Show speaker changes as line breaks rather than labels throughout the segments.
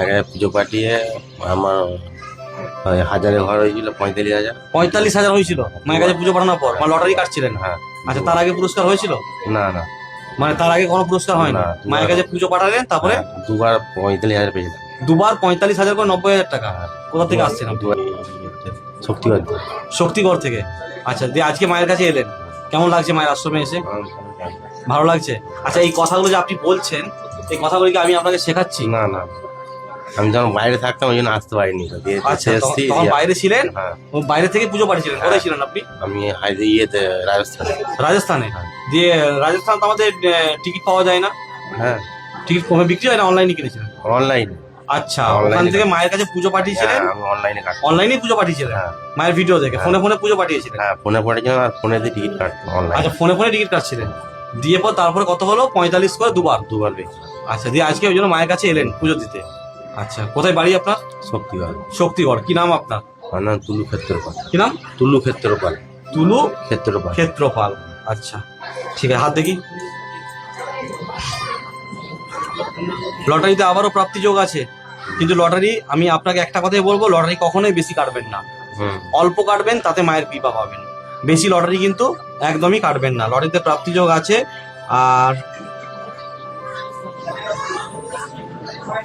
মায়ের পুজো পাঠিয়ে আমার হাজারে ঘর হয়েছিল পঁয়তাল্লিশ হাজার।
পঁয়তাল্লিশ হাজার হয়েছিল? মায়ের কাছে পুজো পাঠানোর পর? মানে লটারি কাটছিলেন?
হ্যাঁ।
আচ্ছা তার আগে পুরস্কার হয়েছিল?
না না।
মানে তার আগে কোনো পুরস্কার হয় না? মায়ের কাছে পুজো পাঠালেন তারপরে?
হ্যাঁ, দুবার পঁয়তাল্লিশ হাজার পেয়েছিলাম।
দুবার পঁয়তাল্লিশ হাজার করে নব্বই হাজার টাকা।
হ্যাঁ।
কোথা থেকে আসছেন
শক্তিগঞ্জ
শক্তিগড় থেকে। আচ্ছা দিয়ে আজকে মায়ের কাছে এলেন। কেমন লাগছে মায়ের আশ্রমে এসে? ভালো লাগছে? আচ্ছা এই কথাগুলো যে আপনি বলছেন এই কথাগুলো কি আমি আপনাকে শেখাচ্ছি?
না না। আমি যখন বাইরে থাকতাম ওই জন্য আসতে পারিনি।
আচ্ছা
এসেছি
তখন বাইরে ছিলেন?
হ্যাঁ।
ও বাইরে থেকে পুজো পাঠিয়েছিলেন কোথায় ছিলেন আপনি?
আমি হাইদে ইয়েতে রাজস্থানে।
রাজস্থানে?
হ্যাঁ।
দিয়ে রাজস্থান তো আমাদের টিকিট পাওয়া যায় না।
হ্যাঁ।
টিকিট কমে বিক্রি হয় না অনলাইনে কিনেছিলেন?
অনলাইন।
আচ্ছা ওখান থেকে মায়ের কাছে পুজো পাঠিয়েছিলেন?
আমি অনলাইনে
পুজো পাঠিয়েছিলেন?
হ্যাঁ।
মায়ের ভিডিও দেখে।
হ্যাঁ।
ফোনে ফোনে পুজো পাঠিয়েছিলেন?
হ্যাঁ ফোনে পড়েছিলাম আর ফোনে দিয়ে টিকিট কাটতাম অনলাইন।
আচ্ছা ফোনে ফোনে টিকিট কাটছিলেন। দিয়ে পর তারপরে কত হলো? পঁয়তাল্লিশ করে দুবার।
দুবার
আচ্ছা দিয়ে আজকে ওই জন্য মায়ের কাছে এলেন পুজো দিতে? আচ্ছা কোথায় বাড়ি আপনার?
শক্তিগড়।
শক্তিগড় কি নাম আপনার?
আমার নাম তুলু ক্ষেত্রপাল।
কি নাম?
তুলু ক্ষেত্রপাল।
তুলু
ক্ষেত্রপাল।
ক্ষেত্রপাল আচ্ছা। ঠিক আছে হাত দেখি। লটারিতে আবারও প্রাপ্তিযোগ আছে কিন্তু লটারি আমি আপনাকে একটা কথাই বলব লটারি কখনোই বেশি কাটবেন না। অল্প কাটবেন তাতে মায়ের কৃপা পাবেন। বেশি লটারি কিন্তু একদমই কাটবেন না। লটারিতে প্রাপ্তিযোগ আছে আর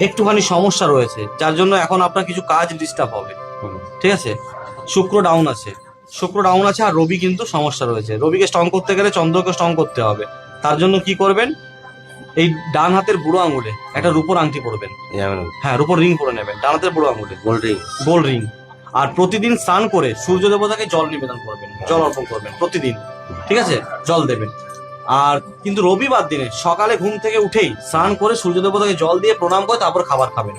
একটুখানি সমস্যা রয়েছে যার জন্য এখন আপনার কিছু কাজ ডিস্টার্ব হবে। ঠিক আছে? শুক্র ডাউন আছে। শুক্র ডাউন আছে আর রবি কিন্তু সমস্যা রয়েছে। রবিকে স্ট্রং করতে গেলে চন্দ্রকে স্ট্রং করতে হবে। তার জন্য কি করবেন? এই ডান হাতের বুড়ো আঙুলে একটা রূপোর আংটি পরবেন। হ্যাঁ রূপোর রিং পরে নেবেন ডান হাতের বুড়ো আঙুলে।
গোল্ড রিং
গোল রিং আর প্রতিদিন স্নান করে সূর্য দেবতাকে জল নিবেদন করবেন জল অর্পণ করবেন প্রতিদিন। ঠিক আছে? জল দেবেন। আর কিন্তু রবিবার দিনে সকালে ঘুম থেকে উঠেই স্নান করে সূর্য দেবতাকে জল দিয়ে প্রণাম করে তারপর খাবার খাবেন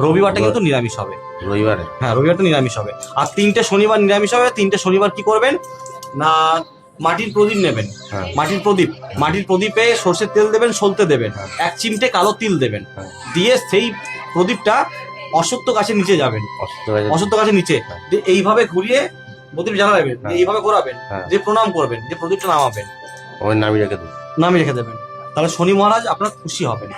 রবিবারটা কিন্তু নিরামিষ হবে।
রবিবারে?
হ্যাঁ রবিবারটা নিরামিষ হবে। আর তিনটে শনিবার নিরামিষ হবে তিনটে শনিবার কি করবেন? না মাটির প্রদীপ নেবেন।
হ্যাঁ।
মাটির প্রদীপ। মাটির প্রদীপে সর্ষের তেল দেবেন সলতে দেবেন।
হ্যাঁ।
এক চিমটে কালো তিল দেবেন।
হ্যাঁ।
দিয়ে সেই প্রদীপটা অসত্য গাছের নিচে যাবেন। অসত্য গাছের নিচে। এইভাবে ঘুরিয়ে প্রদীপ জ্বালাবেন
হ্যাঁ।
এইভাবে ঘোরাবেন। যে প্রণাম করবেন যে প্রদীপটা নামাবেন।
ওই নামি রেখে দেবো।
নামিয়ে রেখে দেবেন। তাহলে শনি মহারাজ আপনার খুশি হবেন।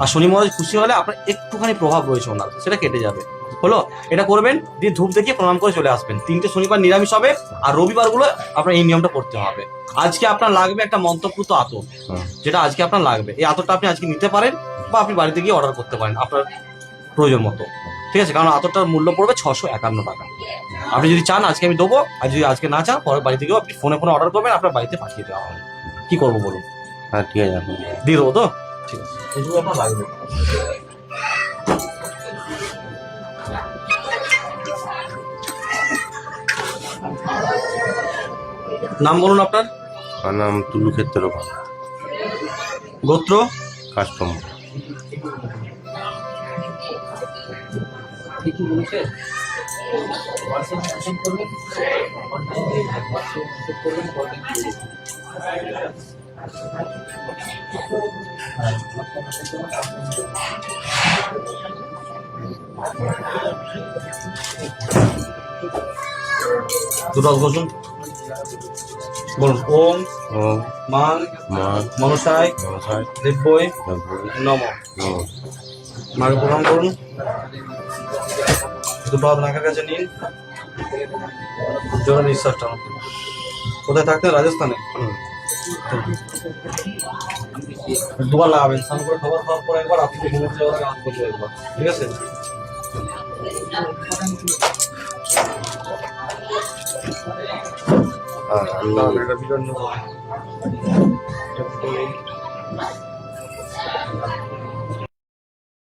আর শনি মহারাজ খুশি হলে আপনার একটুখানি প্রভাব রয়েছে ওনার সেটা কেটে যাবে। হলো? এটা করবেন দিয়ে ধূপ দেখিয়ে প্রণাম করে চলে আসবেন। তিনটে শনিবার নিরামিষ হবে আর রবিবারগুলো আপনার এই নিয়মটা করতে হবে। আজকে আপনার লাগবে একটা মন্ত্রপুত আতর যেটা আজকে আপনার লাগবে। এই আতরটা আপনি আজকে নিতে পারেন বা আপনি বাড়িতে গিয়ে অর্ডার করতে পারেন। আপনার প্রয়োজন মতো। ঠিক আছে? কারণ আতরটার মূল্য পড়বে ছশো একান্ন টাকা। আপনি যদি চান আজকে আমি দেবো আর যদি আজকে না চান পরে বাড়িতে গিয়েও আপনি ফোনে ফোনে অর্ডার করবেন আপনার বাড়িতে পাঠিয়ে দেওয়া হবে। কি করব বলুন?
হ্যাঁ ঠিক আছে।
দিয়ে দেবো তো? ঠিক আছে। এইগুলো আপনার লাগবে। নাম বলুন আপনার?
আমার নাম তুলু ক্ষেত্রপাল
গোত্র?
কাস্টমার
দুটো বসুন। বলুন ওম মান মনসায় দিব্যই নম। মাকে প্রণাম করুন। দুটো হাত নাকের কাছে নিন জোরে নিঃশ্বাস টানুন কোথায় থাকতেন রাজস্থানে? দুবার লাগাবেন স্নান করে খাবার খাওয়ার পর একবার আপনি ঘুমোতে যাওয়ার আগে হাত করতে একবার। ঠিক আছে? এটা